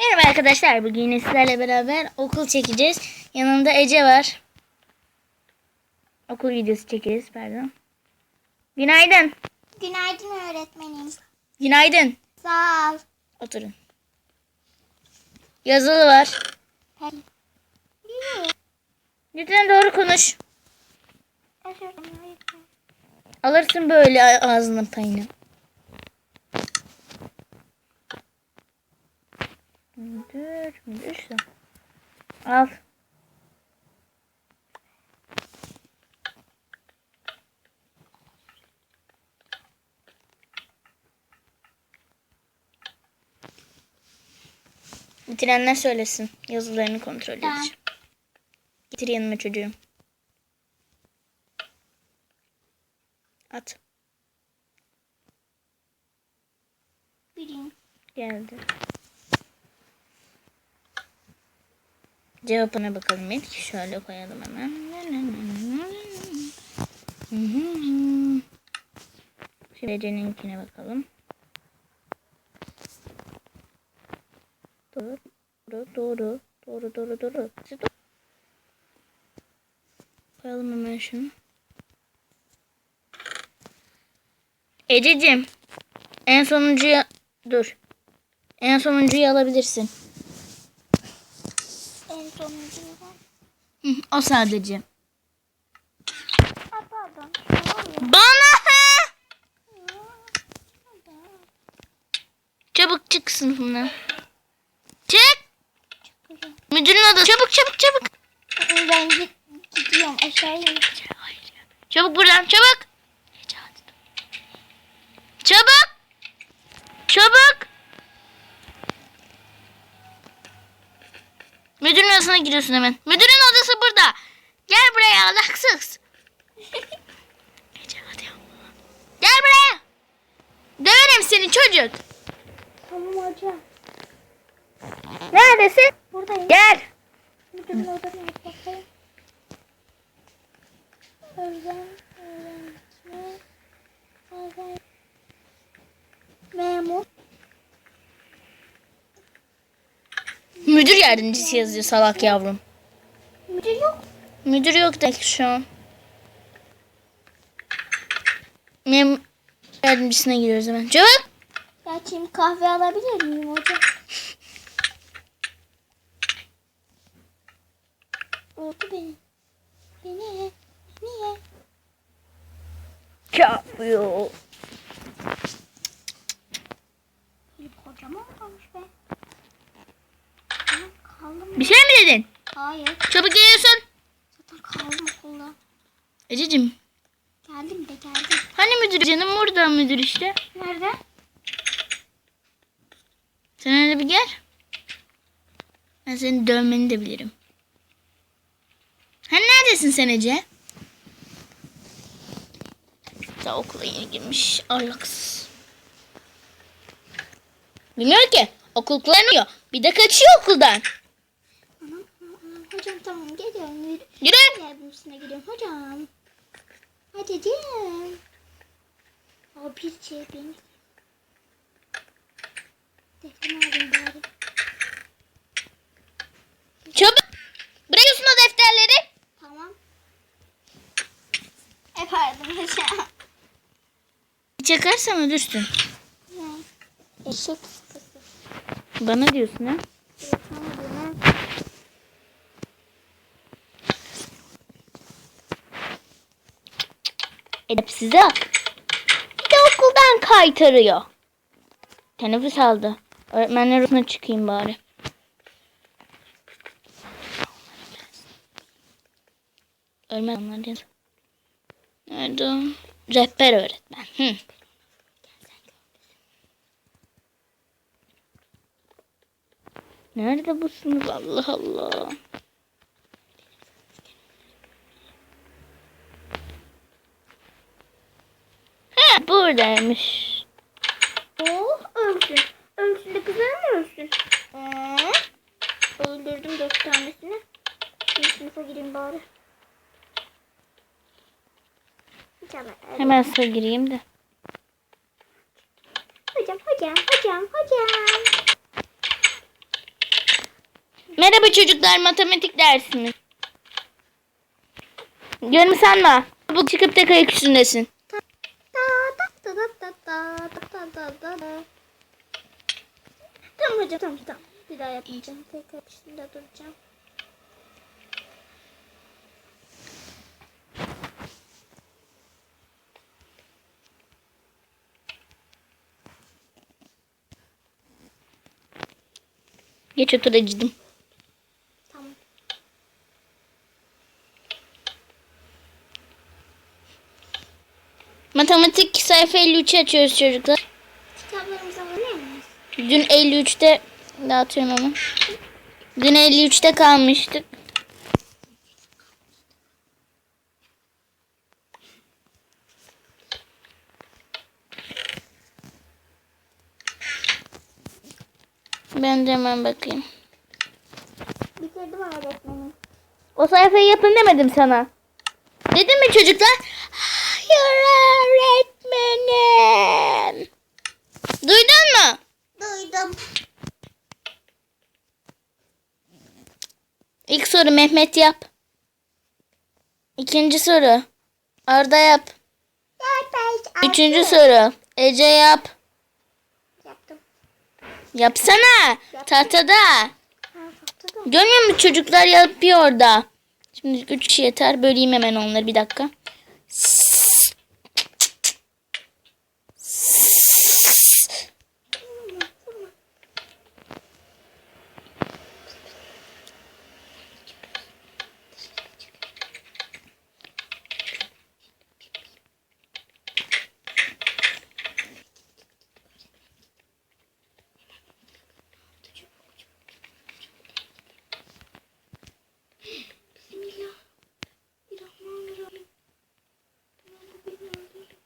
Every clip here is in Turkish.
Merhaba arkadaşlar. Bugün yine sizlerle beraber okul çekeceğiz. Yanımda Ece var. Okul videosu çekeceğiz pardon. Günaydın. Günaydın öğretmenim. Günaydın. Sağ ol. Oturun. Yazılı var. Lütfen doğru konuş. Alırsın böyle ağzının payını. Müdürse. Al. Bitirenler söylesin. Yazılarını kontrol edeceğim. Getir yanıma çocuğum. At. Bileyim. Geldi. Cevabına bakalım ilk. Şöyle koyalım hemen. Şimdi Ece'ninkine bakalım. Doğru. Doğru. Doğru. Doğru. Doğru. Koyalım hemen şunu. Ececiğim. En sonuncuya dur. En sonuncuyu alabilirsin. En sonuncu Hı, o sadece. Aa, pardon. Tamam Bana he! ya. Çabuk çık sınıfımdan. Çık. Müdürün odası. Çabuk çabuk çabuk. Ben git, gidiyorum aşağıya. Hayır. Çabuk buradan çabuk. Çabuk. Çabuk. Müdürün odasına gidiyorsun hemen. Müdürün odası burada. Gel buraya alaksız. Gel buraya. Döverim seni çocuk. Tamam hocam. Neredesin? Buradayım. Gel. Müdürün odasına bakayım. Öğren, Müdür yardımcısı yazıyor salak yavrum. Müdür yok. Müdür yok da şu an. Mem yardımcısına gidiyoruz hemen. Çabuk. Gerçi kahve alabilir miyim hocam? Oldu beni. Beni. Niye? Yapıyor. Bir kocaman olmuş be. Kaldım. Bir şey mi dedin? Hayır. Çabuk geliyorsun. Zaten kaldım okulda. Ececiğim. Geldim de geldim. Hani müdür canım burada müdür işte. Nerede? Sen öyle bir gel. Ben senin dövmeni de bilirim. Hani neredesin sen Ece? Daha okula yeni girmiş. Ahlaksız. Bilmiyor ki. Okul kullanıyor. Bir de kaçıyor okuldan. Hocam tamam geliyorum. Yürü. Yürü. Yardımcısına gidiyorum hocam. Hadi canım. Aa bir şey benim. Defterimi alayım bari. Çabuk. Bırakıyorsun o defterleri. Tamam. E pardon hocam. Çakarsam ölürsün. Ne? Eşek sıkısı. Bana diyorsun ha. Tamam bunu. Edepsize. Bir de okuldan kaytarıyor. Teneffüs aldı. Öğretmenler odasına çıkayım bari. Öğretmen. Nerede? Rehber öğretmen. Hı. Nerede bu sınıf? Allah Allah. Buradaymış. Oh ölsün. Ölsün de kızlar mı ölsün? Ee, öldürdüm dört tanesini. Bir sınıfa gireyim bari. Hemen sıra gireyim de. Hocam hocam hocam hocam. Merhaba çocuklar matematik dersimiz. Görüm sanma. Bu çıkıp tek ayak üstündesin da da da. Tamam hocam tamam tamam. Bir daha yapmayacağım. Tekrar üstünde duracağım. Geç otura gittim. Matematik sayfa 53'ü açıyoruz çocuklar. Kitaplarımızı alabilir miyiz? Dün 53'te dağıtıyorum ama. Dün 53'te kalmıştık. Ben de hemen bakayım. Bitirdim öğretmenim. O sayfayı yapın demedim sana. Dedim mi çocuklar? Hayır öğretmenim. Duydun mu? Duydum. İlk soru Mehmet yap. İkinci soru Arda yap. Üçüncü soru Ece yap. Yaptım. Yapsana. Tahtada. Ha. Görmüyor musun çocuklar yapıyor orada. Şimdi üç yeter. Böleyim hemen onları bir dakika. Bismillahirrahmanirrahim. Ben bugün öldürdüm.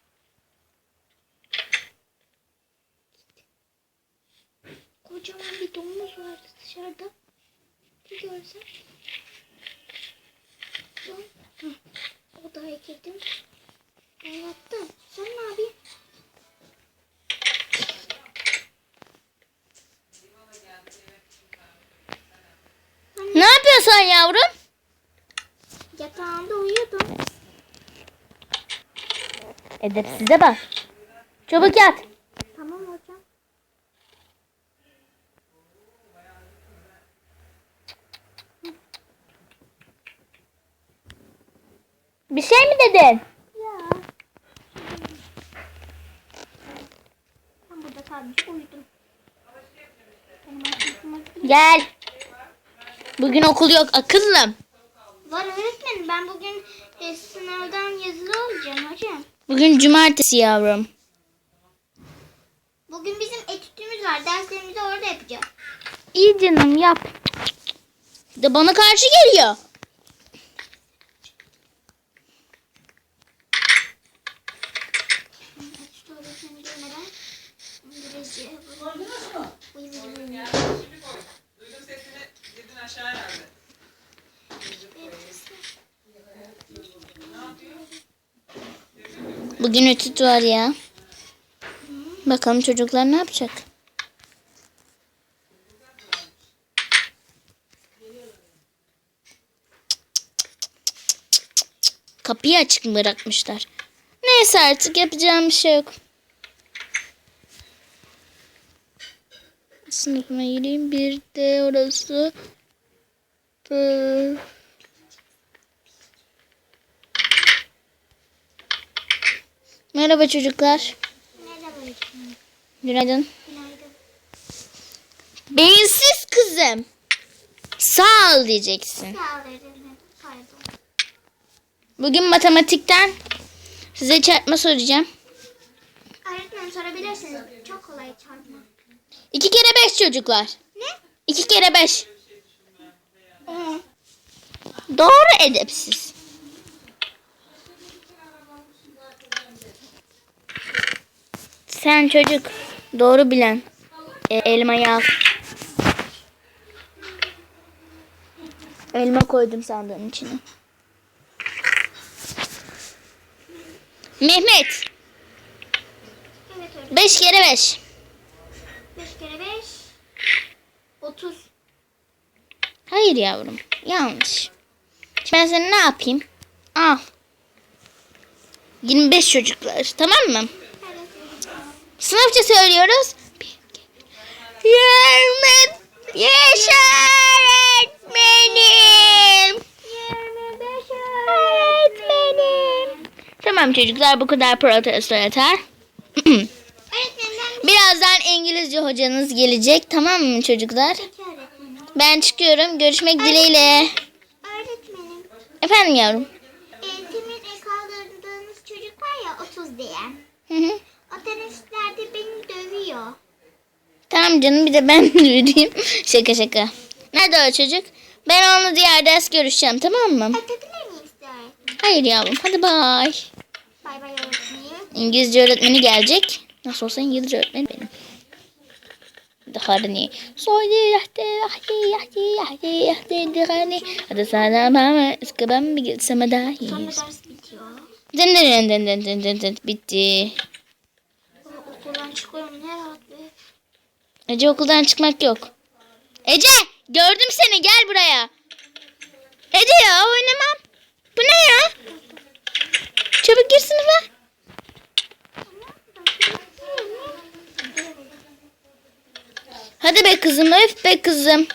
Kocaman bir domuz vardı dışarıda. Bir. Hı. Odaya girdim. Ben yattım. Sen ne yapayım? Ne yapıyorsun yavrum? Yatağında uyuyordum. Edepsize bak. Çabuk yat. Tamam hocam. Bir şey mi dedin? Ya. Ben burada sadece uyudum. Gel. Bugün okul yok akıllım. Var öğretmenim ben bugün e, sınavdan yazılı olacağım hocam. Bugün cumartesi yavrum. Bugün bizim etütümüz var. Derslerimizi orada yapacağız. İyi canım yap. De bana karşı geliyor. Bugün etüt var ya. Bakalım çocuklar ne yapacak? Kapıyı açık mı bırakmışlar? Neyse artık yapacağım bir şey yok. Sınıfıma gireyim. Bir de orası. Merhaba çocuklar. Merhaba. Günaydın. Günaydın. Beyinsiz kızım. Sağ ol diyeceksin. Sağ ol öğretmenim. Pardon. Bugün matematikten size çarpma soracağım. Öğretmenim sorabilirsiniz. Çok kolay çarpma. İki kere beş çocuklar. Ne? İki kere beş. Ee, Doğru edepsiz. Sen çocuk doğru bilen e, elmayı al. Elma koydum sandığın içine. Mehmet evet beş kere beş. 5 kere 5. 30. Hayır yavrum. Yanlış. Şimdi ben sana ne yapayım? Al. 25 çocuklar. Tamam mı? Sınıfça söylüyoruz. Yirmi yaşa öğretmenim. 25 Öğretmenim. Tamam çocuklar bu kadar protesto yeter. Öğretmenim Birazdan İngilizce hocanız gelecek. Tamam mı çocuklar? Öğretmenim. Ben çıkıyorum. Görüşmek dileğiyle. Öğretmenim. Efendim yavrum. E, Temir e, kaldırdığınız çocuk var ya 30 diye. Hı hı. O tenisçilerde beni dövüyor. Tamam canım bir de ben vereyim. şaka şaka. Nerede o çocuk? Ben onunla diğer ders görüşeceğim tamam mı? Öpebilir miyim size öğretmenim? Hayır yavrum hadi bay. Bay bay öğretmenim. İngilizce öğretmeni gelecek. Nasıl olsa İngilizce öğretmeni benim. Daha ne? Soydu yahti yahti yahti yahti yahti dirani. Hadi sana mama ıskabam bir gitseme dahi. Sonra ders bitiyor. Dın dın dın dın dın dın dın bitti. Okuldan çıkıyorum ne rahat be. Ece okuldan çıkmak yok. Ece gördüm seni gel buraya. Ece ya oynamam. Bu ne ya? Çabuk gir sınıfa. Hadi be kızım öf be kızım.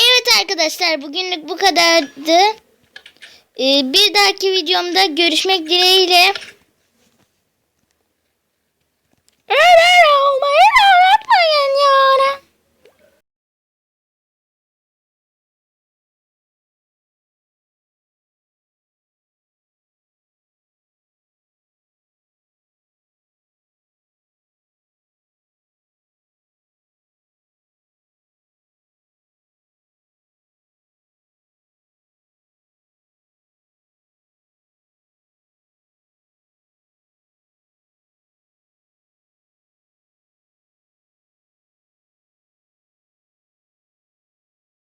Evet arkadaşlar bugünlük bu kadardı. Ee, bir dahaki videomda görüşmek dileğiyle.